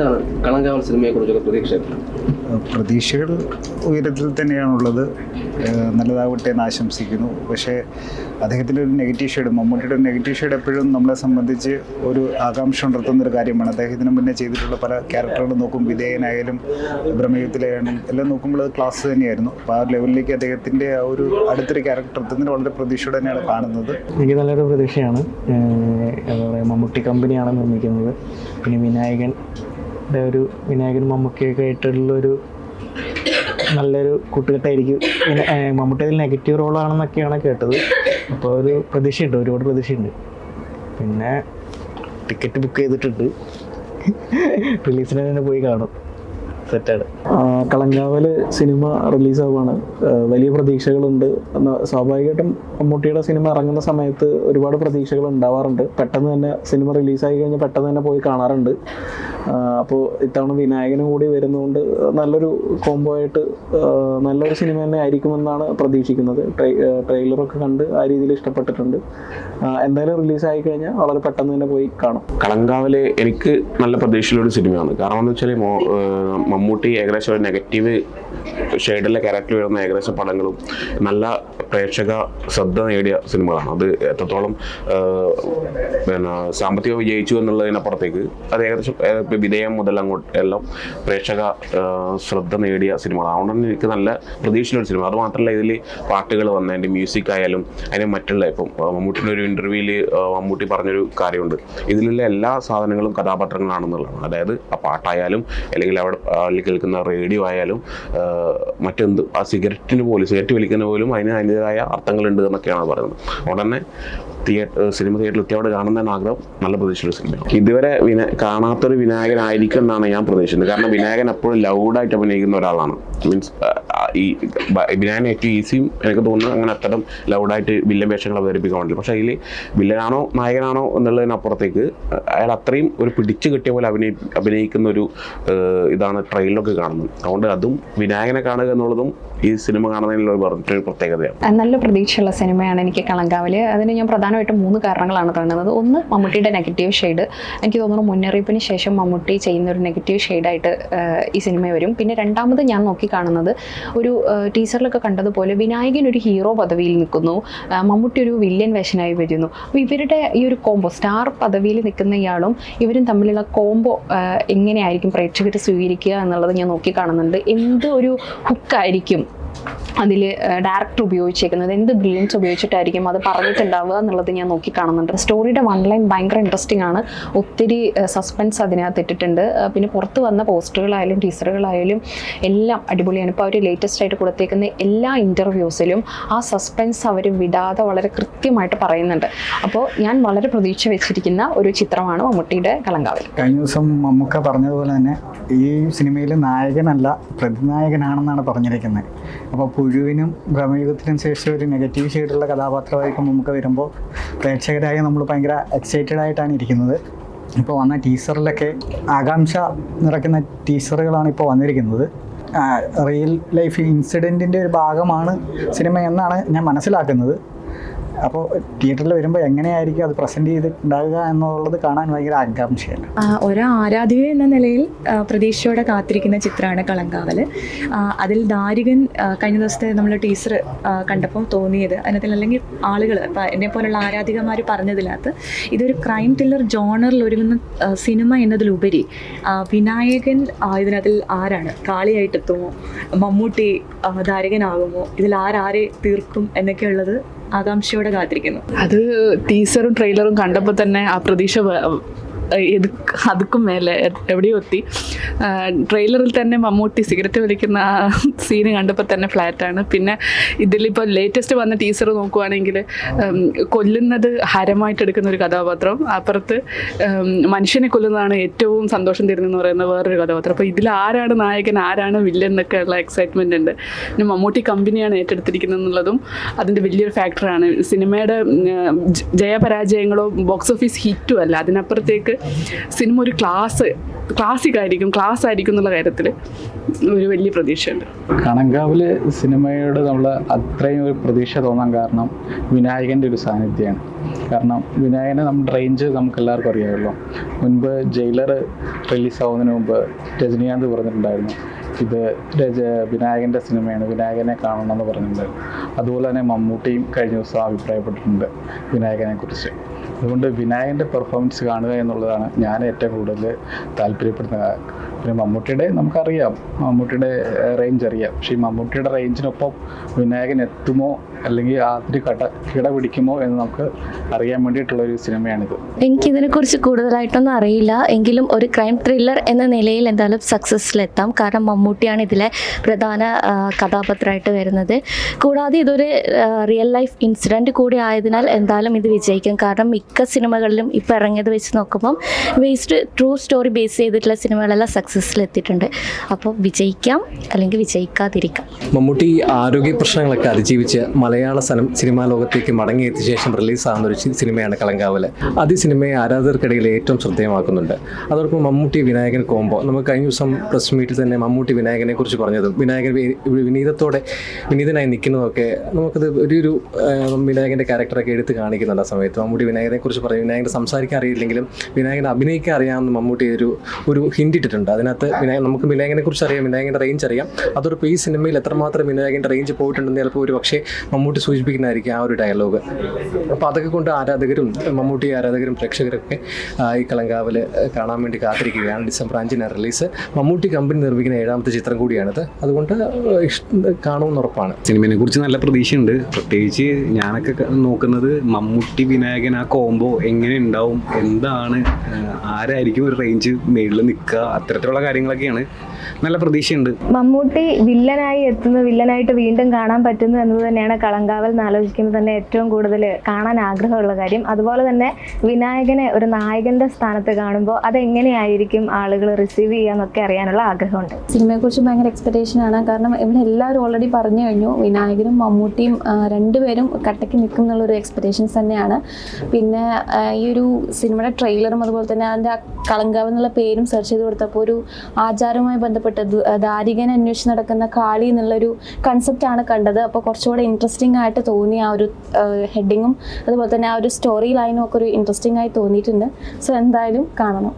എന്താണ് കളങ്കാവൽ സിനിമയെ കുറിച്ചുള്ള പ്രതീക്ഷ പ്രതീക്ഷകൾ ഉയരത്തിൽ തന്നെയാണുള്ളത്. നല്ലതാവട്ടെ എന്ന് ആശംസിക്കുന്നു. പക്ഷേ അദ്ദേഹത്തിന്റെ ഒരു നെഗറ്റീവ് ഷെയ്ഡ് മമ്മൂട്ടിയുടെ ഒരു നെഗറ്റീവ് ഷെയ്ഡ് എപ്പോഴും നമ്മളെ സംബന്ധിച്ച് ഒരു ആകാംക്ഷ ഉണർത്തുന്ന ഒരു കാര്യമാണ്. അദ്ദേഹത്തിന് മുന്നേ ചെയ്തിട്ടുള്ള പല ക്യാരക്ടറുകൾ നോക്കും. വിധേയനായാലും ബ്രഹ്മയുഗത്തിലായാലും എല്ലാം നോക്കുമ്പോൾ അത് ക്ലാസ് തന്നെയായിരുന്നു. അപ്പോൾ ആ ലെവലിലേക്ക് അദ്ദേഹത്തിന്റെ ആ ഒരു അടുത്തൊരു ക്യാരക്ടർ എത്തുന്നതിന് വളരെ പ്രതീക്ഷയോടെ തന്നെയാണ് കാണുന്നത്. എനിക്ക് നല്ലൊരു പ്രതീക്ഷയാണ്. എന്താ പറയുക മമ്മൂട്ടി കമ്പനിയാണ് നിർമ്മിക്കുന്നത്. പിന്നെ വിനായകന്റെ ഒരു വിനായകൻ മമ്മൂക്കയൊക്കെ ആയിട്ടുള്ളൊരു നല്ലൊരു കൂട്ടുകെട്ടായിരിക്കും. മമ്മൂട്ടി അതിൽ നെഗറ്റീവ് റോളാണെന്നൊക്കെയാണ് കേട്ടത്. അപ്പോൾ ഒരു പ്രതീക്ഷയുണ്ട് ഒരുപാട് പ്രതീക്ഷയുണ്ട്. പിന്നെ ടിക്കറ്റ് ബുക്ക് ചെയ്തിട്ടുണ്ട്. റിലീസിന് തന്നെ പോയി കാണും. സെറ്റാണ് കളങ്കാവൽ സിനിമ റിലീസാവുകയാണ് വലിയ പ്രതീക്ഷകളുണ്ട്. സ്വാഭാവികമായിട്ടും മമ്മൂട്ടിയുടെ സിനിമ ഇറങ്ങുന്ന സമയത്ത് ഒരുപാട് പ്രതീക്ഷകൾ ഉണ്ടാവാറുണ്ട്. പെട്ടെന്ന് തന്നെ സിനിമ റിലീസായി കഴിഞ്ഞാൽ പെട്ടെന്ന് തന്നെ പോയി കാണാറുണ്ട്. അപ്പോൾ ഇത്തവണ വിനായകനും കൂടി വരുന്നതുകൊണ്ട് നല്ലൊരു കോംബോ ആയിട്ട് നല്ലൊരു സിനിമ തന്നെ ആയിരിക്കുമെന്നാണ് പ്രതീക്ഷിക്കുന്നത്. ട്രെയിലറൊക്കെ കണ്ട് ആ രീതിയിൽ ഇഷ്ടപ്പെട്ടിട്ടുണ്ട്. എന്തായാലും റിലീസായി കഴിഞ്ഞാൽ വളരെ പെട്ടെന്ന് തന്നെ പോയി കാണും. കളങ്കാവലെ എനിക്ക് നല്ല പ്രതീക്ഷയിലൊരു സിനിമയാണ്. കാരണം എന്ന് വെച്ചാൽ മമ്മൂട്ടി ഏകദേശം ഷെയ്ഡിലെ ക്യാരക്ടർ വരുന്ന ഏകദേശം പടങ്ങളും നല്ല പ്രേക്ഷക ശ്രദ്ധ നേടിയ സിനിമകളാണ്. അത് എത്രത്തോളം പിന്നെ സാമ്പത്തിക വിജയിച്ചു എന്നുള്ളതിനപ്പുറത്തേക്ക് അത് ഏകദേശം വിധേയം മുതൽ അങ്ങോട്ട് എല്ലാം പ്രേക്ഷക ശ്രദ്ധ നേടിയ സിനിമകളാണ്. അതുകൊണ്ട് എനിക്ക് നല്ല പ്രതീക്ഷയുള്ള സിനിമ. അത് മാത്രമല്ല ഇതിൽ പാട്ടുകൾ വന്ന അതിന്റെ മ്യൂസിക് ആയാലും അതിന് മറ്റുള്ള ഇപ്പം മമ്മൂട്ടിന്റെ ഒരു ഇന്റർവ്യൂവിൽ മമ്മൂട്ടി പറഞ്ഞൊരു കാര്യമുണ്ട്. ഇതിലുള്ള എല്ലാ സാധനങ്ങളും കഥാപാത്രങ്ങളാണെന്നുള്ളതാണ് അതായത് ആ പാട്ടായാലും അല്ലെങ്കിൽ അവിടെ കേൾക്കുന്ന റേഡിയോ ആയാലും മറ്റെന്ത് ആ സിഗരറ്റിന് പോലും സിഗരറ്റ് വലിക്കുന്ന പോലും അതിന് അതിന്റെതായ അർത്ഥങ്ങളുണ്ട് എന്നൊക്കെയാണ് പറയുന്നത്. ഉടനെ തിയേറ്റർ സിനിമ തിയേറ്ററിൽ എത്തിയവിടെ കാണുന്ന ആഗ്രഹം. നല്ല പ്രതീക്ഷയുള്ള സിനിമയാണ്. ഇതുവരെ വിന കാണാത്തൊരു വിനായകനായിരിക്കും എന്നാണ് ഞാൻ പ്രതീക്ഷിക്കുന്നത്. കാരണം വിനായകൻ എപ്പോഴും ലൗഡായിട്ട് അഭിനയിക്കുന്ന ഒരാളാണ്. മീൻസ് ഈ വിനായകൻ ഏറ്റവും ഈസിയും എനിക്ക് തോന്നുന്നു അങ്ങനെ അത്തരം ലൗഡായിട്ട് വില്ലൻ വേഷങ്ങൾ അവതരിപ്പിക്കാൻ വേണ്ടി പക്ഷേ അതിൽ വില്ലനാണോ നായകനാണോ എന്നുള്ളതിനപ്പുറത്തേക്ക് അയാൾ അത്രയും ഒരു പിടിച്ചു കിട്ടിയ പോലെ അഭിനയി അഭിനയിക്കുന്ന ഒരു ഇതാണ് ട്രെയിലൊക്കെ കാണുന്നത്. അതുകൊണ്ട് അതും വിനായകനെ കാണുക എന്നുള്ളതും ഈ സിനിമ കാണുന്നതിനുള്ള പറഞ്ഞിട്ടൊരു പ്രത്യേകതയാണ്. നല്ല പ്രതീക്ഷയുള്ള സിനിമയാണ് എനിക്ക് കളങ്കാവൽ. അതിന് ഞാൻ പ്രധാനമായിട്ടും മൂന്ന് കാരണങ്ങളാണ് കാണുന്നത്. ഒന്ന് മമ്മൂട്ടിയുടെ നെഗറ്റീവ് ഷെയ്ഡ്. എനിക്ക് തോന്നുന്നു മുന്നറിയിപ്പിന് ശേഷം മമ്മൂട്ടി ചെയ്യുന്ന ഒരു നെഗറ്റീവ് ഷെയ്ഡായിട്ട് ഈ സിനിമ വരും. പിന്നെ രണ്ടാമത് ഞാൻ നോക്കി കാണുന്നത് ഒരു ടീച്ചറിലൊക്കെ കണ്ടതുപോലെ വിനായകൻ ഒരു ഹീറോ പദവിയിൽ നിൽക്കുന്നു. മമ്മൂട്ടി ഒരു വില്യൻ വേഷനായി വരുന്നു. അപ്പോൾ ഇവരുടെ ഈ ഒരു കോംബോ സ്റ്റാർ പദവിയിൽ നിൽക്കുന്ന ഇയാളും ഇവരും തമ്മിലുള്ള കോംബോ എങ്ങനെയായിരിക്കും പ്രേക്ഷകർ സ്വീകരിക്കുക എന്നുള്ളത് ഞാൻ നോക്കി കാണുന്നുണ്ട്. എന്ത് ഒരു ഹുക്കായിരിക്കും. അതിൽ ഡയറക്ടർ ഉപയോഗിച്ചേക്കുന്നത്. എന്ത് ബ്രില്യൻസ് ഉപയോഗിച്ചിട്ടായിരിക്കും അത് പറഞ്ഞിട്ടുണ്ടാവുക എന്നുള്ളത് ഞാൻ നോക്കി കാണുന്നുണ്ട്. സ്റ്റോറിയുടെ വൺ ലൈൻ ഭയങ്കര ഇൻട്രസ്റ്റിംഗ് ആണ്. ഒത്തിരി സസ്പെൻസ് അതിനകത്ത് ഇട്ടിട്ടുണ്ട്. പിന്നെ പുറത്ത് വന്ന പോസ്റ്ററുകളായാലും ടീച്ചറുകളായാലും എല്ലാം അടിപൊളിയാണ്. ഇപ്പോൾ അവർ ലേറ്റസ്റ്റ് ആയിട്ട് കൊടുത്തേക്കുന്ന എല്ലാ ഇന്റർവ്യൂസിലും ആ സസ്പെൻസ് അവർ വിടാതെ വളരെ കൃത്യമായിട്ട് പറയുന്നുണ്ട്. അപ്പോൾ ഞാൻ വളരെ പ്രതീക്ഷ വെച്ചിരിക്കുന്ന ഒരു ചിത്രമാണ് മമ്മൂട്ടിയുടെ കളങ്കാവൽ കഴിഞ്ഞ ദിവസം മമ്മൂക്ക പറഞ്ഞതുപോലെ തന്നെ ഈ സിനിമയിൽ നായകനല്ല പ്രതിനായകനാണെന്നാണ് പറഞ്ഞിരിക്കുന്നത് അപ്പോൾ പുഴുവിനും ഭ്രമയുഗത്തിനും ശേഷം ഒരു നെഗറ്റീവ് ഷെയ്ഡുള്ള കഥാപാത്രമായിരിക്കും നമുക്ക് വരുമ്പോൾ പ്രേക്ഷകരായ നമ്മൾ ഭയങ്കര എക്സൈറ്റഡ് ആയിട്ടാണ് ഇരിക്കുന്നത്. ഇപ്പോൾ വന്ന ടീസറിലൊക്കെ ആകാംക്ഷ നിറയ്ക്കുന്ന ടീസറുകളാണ് ഇപ്പോൾ വന്നിരിക്കുന്നത്. റിയൽ ലൈഫ് ഇൻസിഡന്റിന്റെ ഒരു ഭാഗമാണ് സിനിമ എന്നാണ് ഞാൻ മനസ്സിലാക്കുന്നത്. അപ്പോൾ തിയേറ്ററിൽ വരുമ്പോൾ എങ്ങനെയായിരിക്കും അത് പ്രസന്റ് ചെയ്തിട്ടുണ്ടാകുക എന്നുള്ളത് കാണാൻ ഭയങ്കര ആകാംക്ഷയാണ്. ഒരാ ആരാധിക എന്ന നിലയിൽ പ്രതീക്ഷയോടെ കാത്തിരിക്കുന്ന ചിത്രമാണ് കളങ്കാവൽ അതിൽ ദാരികൻ കഴിഞ്ഞ ദിവസത്തെ നമ്മൾ ടീച്ചർ കണ്ടപ്പോൾ തോന്നിയത് അതിനകത്ത് അല്ലെങ്കിൽ ആളുകൾ എന്നെ പോലുള്ള ആരാധികമാർ പറഞ്ഞതിനകത്ത് ഇതൊരു ക്രൈം ത്രില്ലർ ജോണറിൽ ഒരുങ്ങുന്ന സിനിമ എന്നതിലുപരി വിനായകൻ ഇതിനകത്തിൽ ആരാണ്? കാളിയായിട്ടെത്തുമോ? മമ്മൂട്ടി ദാരികനാകുമോ? ഇതിൽ ആരാരെ തീർക്കും എന്നൊക്കെയുള്ളത് ആകാംക്ഷയോടെ കാത്തിരിക്കുന്നു. അത് ടീസറും ട്രെയിലറും കണ്ടപ്പോൾ തന്നെ ആ പ്രതീക്ഷ ഇത് അതുക്കും മേലെ എവിടെയോ എത്തി. ട്രെയിലറിൽ തന്നെ മമ്മൂട്ടി സിഗരറ്റ് വലിക്കുന്ന ആ സീന് കണ്ടപ്പോൾ തന്നെ ഫ്ലാറ്റാണ്. പിന്നെ ഇതിലിപ്പോൾ ലേറ്റസ്റ്റ് വന്ന ടീച്ചർ നോക്കുവാണെങ്കിൽ കൊല്ലുന്നത് ഹരമായിട്ട് എടുക്കുന്ന ഒരു കഥാപാത്രം. അപ്പുറത്ത് മനുഷ്യനെ കൊല്ലുന്നതാണ് ഏറ്റവും സന്തോഷം തരുന്നതെന്ന് പറയുന്ന വേറൊരു കഥാപാത്രം. അപ്പോൾ ഇതിൽ ആരാണ് നായകൻ ആരാണ് വില്ലൻ എന്നൊക്കെ ഉള്ള എക്സൈറ്റ്മെന്റ് ഉണ്ട്. പിന്നെ മമ്മൂട്ടി കമ്പനിയാണ് ഏറ്റെടുത്തിരിക്കുന്നത് എന്നുള്ളതും അതിന്റെ വലിയൊരു ഫാക്ടറാണ് സിനിമയുടെ ജയപരാജയങ്ങളോ ബോക്സ് ഓഫീസ് ഹിറ്റും അല്ല. അതിനപ്പുറത്തേക്ക് സിനിമ ഒരു ക്ലാസ് ക്ലാസിക് ആയിരിക്കും ക്ലാസ് ആയിരിക്കും എന്നുള്ള കാര്യത്തിൽ ഒരു വലിയ പ്രതീക്ഷയുണ്ട്. കണങ്കാവിൽ സിനിമയോട് നമ്മൾ അത്രയും ഒരു പ്രതീക്ഷ തോന്നാൻ കാരണം വിനായകന്റെ ഒരു സാന്നിധ്യമാണ്. കാരണം വിനായകനെ നമ്മുടെ റേഞ്ച് നമുക്ക് എല്ലാവർക്കും അറിയാമല്ലോ. മുൻപ് ജയിലർ റിലീസ് ആവുന്നതിന് മുമ്പ് രജനീകാന്ത് പറഞ്ഞിട്ടുണ്ടായിരുന്നു. ഇത് രജ വിനായകന്റെ സിനിമയാണ് വിനായകനെ കാണണം എന്ന് പറഞ്ഞിട്ടുണ്ടായിരുന്നു. അതുപോലെ തന്നെ മമ്മൂട്ടിയും കഴിഞ്ഞ ദിവസം അഭിപ്രായപ്പെട്ടിട്ടുണ്ട് വിനായകനെ കുറിച്ച് അതുകൊണ്ട് വിനായകന്റെ പെർഫോമൻസ് കാണുക എന്നുള്ളതാണ് ഞാൻ ഏറ്റവും കൂടുതൽ താല്പര്യപ്പെടുന്ന പിന്നെ മമ്മൂട്ടിയുടെ നമുക്കറിയാം. മമ്മൂട്ടിയുടെ റേഞ്ച് അറിയാം. പക്ഷേ ഈ മമ്മൂട്ടിയുടെ റേഞ്ചിനൊപ്പം വിനായകൻ എത്തുമോ? അല്ലെങ്കിൽ ആതിരി കട കിട പിടിക്കുമോ എന്ന് നമുക്ക് അറിയാൻ വേണ്ടിയിട്ടുള്ള ഒരു സിനിമയാണിത്. എനിക്കിതിനെക്കുറിച്ച് കൂടുതലായിട്ടൊന്നും അറിയില്ല. എങ്കിലും ഒരു ക്രൈം ത്രില്ലർ എന്ന നിലയിൽ എന്തായാലും സക്സസ്സിലെത്താം കാരണം മമ്മൂട്ടിയാണ് ഇതിലെ പ്രധാന കഥാപാത്രമായിട്ട് വരുന്നത്. കൂടാതെ ഇതൊരു റിയൽ ലൈഫ് ഇൻസിഡന്റ് കൂടി ആയതിനാൽ എന്തായാലും ഇത് വിജയിക്കും. കാരണം മിക്ക സിനിമകളിലും ഇപ്പോൾ ഇറങ്ങിയത് വെച്ച് നോക്കുമ്പം വേസ്റ്റ് ട്രൂ സ്റ്റോറി ബേസ് ചെയ്തിട്ടുള്ള സിനിമകളെല്ലാം സക്സസ്സിലെത്തിയിട്ടുണ്ട് അപ്പോൾ വിജയിക്കാം അല്ലെങ്കിൽ വിജയിക്കാതിരിക്കാം. മമ്മൂട്ടി ആരോഗ്യ പ്രശ്നങ്ങളൊക്കെ അതിജീവിച്ച് മലയാള സിനിമ ലോകത്തേക്ക് മടങ്ങിയെത്തിയ ശേഷം റിലീസാകുന്ന ഒരു സിനിമയാണ് കളങ്കാവൽ അത് സിനിമയെ ആരാധകർക്കിടയിൽ ഏറ്റവും ശ്രദ്ധേയമാക്കുന്നുണ്ട്. അതോടൊപ്പം മമ്മൂട്ടി വിനായകൻ കോമ്പോ നമുക്ക് കഴിഞ്ഞ ദിവസം പ്രസ് മീറ്റിൽ തന്നെ മമ്മൂട്ടി വിനായകനെ കുറിച്ച് പറഞ്ഞതും വിനായകൻ വിനീതത്തോടെ വിനീതനായി നിൽക്കുന്നതൊക്കെ നമുക്കത് ഒരു വിനായകന്റെ ക്യാരക്ടറൊക്കെ എടുത്ത് കാണിക്കുന്നുണ്ട് ആ സമയത്ത്. മമ്മൂട്ടി വിനായകനെ കുറിച്ച് പറയും. വിനായകൻ സംസാരിക്കാൻ അറിയില്ലെങ്കിലും വിനായകൻ അഭിനയിക്കാൻ അറിയാമെന്ന് മമ്മൂട്ടി ഒരു ഒരു ഹിന്റ് ഇട്ടിട്ടുണ്ട്. അതിനകത്ത് വിനായകൻ നമുക്ക് വിനായകനെ കുറിച്ച് അറിയാം വിനായകന്റെ റേഞ്ച് അറിയാം. അതൊരു ഈ സിനിമയിൽ എത്രമാത്രം വിനായകന്റെ റേഞ്ച് പോയിട്ടുണ്ടെന്ന് ചിലപ്പോൾ ഒരു പക്ഷേ മമ്മൂട്ടി സൂചിപ്പിക്കുന്നതായിരിക്കും ആ ഒരു ഡയലോഗ് അപ്പോൾ അതൊക്കെ കൊണ്ട് ആരാധകരും മമ്മൂട്ടി ആരാധകരും പ്രേക്ഷകരൊക്കെ ഈ കളങ്കാവിൽ കാണാൻ വേണ്ടി കാത്തിരിക്കുകയാണ്. ഡിസംബർ അഞ്ചിന് റിലീസ്. മമ്മൂട്ടി കമ്പനി നിർമ്മിക്കുന്ന ഏഴാമത്തെ ചിത്രം കൂടിയാണിത്. അതുകൊണ്ട് കാണുമെന്ന് ഉറപ്പാണ്. സിനിമയെ കുറിച്ച് നല്ല പ്രതീക്ഷയുണ്ട്. പ്രത്യേകിച്ച് ഞാനൊക്കെ നോക്കുന്നത് മമ്മൂട്ടി വിനായകൻ ആ കോംബോ എങ്ങനെ ഉണ്ടാവും എന്താണ് ആരായിരിക്കും ഒരു റേഞ്ച് മേളിൽ നിൽക്കുക അത്തരത്തിലുള്ള കാര്യങ്ങളൊക്കെയാണ് നല്ല പ്രതീക്ഷയുണ്ട്. മമ്മൂട്ടി വില്ലനായി എത്തുന്ന വില്ലനായിട്ട് വീണ്ടും കാണാൻ പറ്റുന്നു എന്നത് തന്നെയാണ് കളങ്കാവൽ എന്ന് ആലോചിക്കുമ്പോൾ തന്നെ ഏറ്റവും കൂടുതൽ കാണാൻ ആഗ്രഹമുള്ള കാര്യം. അതുപോലെ തന്നെ വിനായകനെ ഒരു നായകന്റെ സ്ഥാനത്ത് കാണുമ്പോൾ അതെങ്ങനെയായിരിക്കും ആളുകൾ റിസീവ് ചെയ്യാന്നൊക്കെ അറിയാനുള്ള ആഗ്രഹമുണ്ട്. സിനിമയെക്കുറിച്ച് ഭയങ്കര എക്സ്പെക്ടേഷൻ ആണ്. കാരണം ഇവിടെ എല്ലാവരും ഓൾറെഡി പറഞ്ഞു കഴിഞ്ഞു വിനായകനും മമ്മൂട്ടിയും രണ്ടുപേരും കട്ടയ്ക്ക് നിൽക്കും എന്നുള്ളൊരു എക്സ്പെക്ടേഷൻസ് തന്നെയാണ്. പിന്നെ ഈ ഒരു സിനിമയുടെ ട്രെയിലറും അതുപോലെ തന്നെ അതിന്റെ കളങ്കാവ് എന്നുള്ള പേരും സെർച്ച് ചെയ്ത് കൊടുത്തപ്പോൾ ഒരു ആചാരവുമായി ബന്ധപ്പെട്ട് ദാരികൻ അന്വേഷിച്ച് നടക്കുന്ന കാളി എന്നുള്ളൊരു കൺസെപ്റ്റാണ് കണ്ടത്. അപ്പോൾ കുറച്ചുകൂടെ ഇൻട്രസ്റ്റിംഗ് ആയിട്ട് തോന്നി ആ ഒരു ഹെഡിങ്ങും അതുപോലെ തന്നെ ആ ഒരു സ്റ്റോറി ലൈനും ഒക്കെ ഒരു ഇൻട്രസ്റ്റിംഗ് ആയി തോന്നിയിട്ടുണ്ട്. സോ എന്തായാലും കാണണം.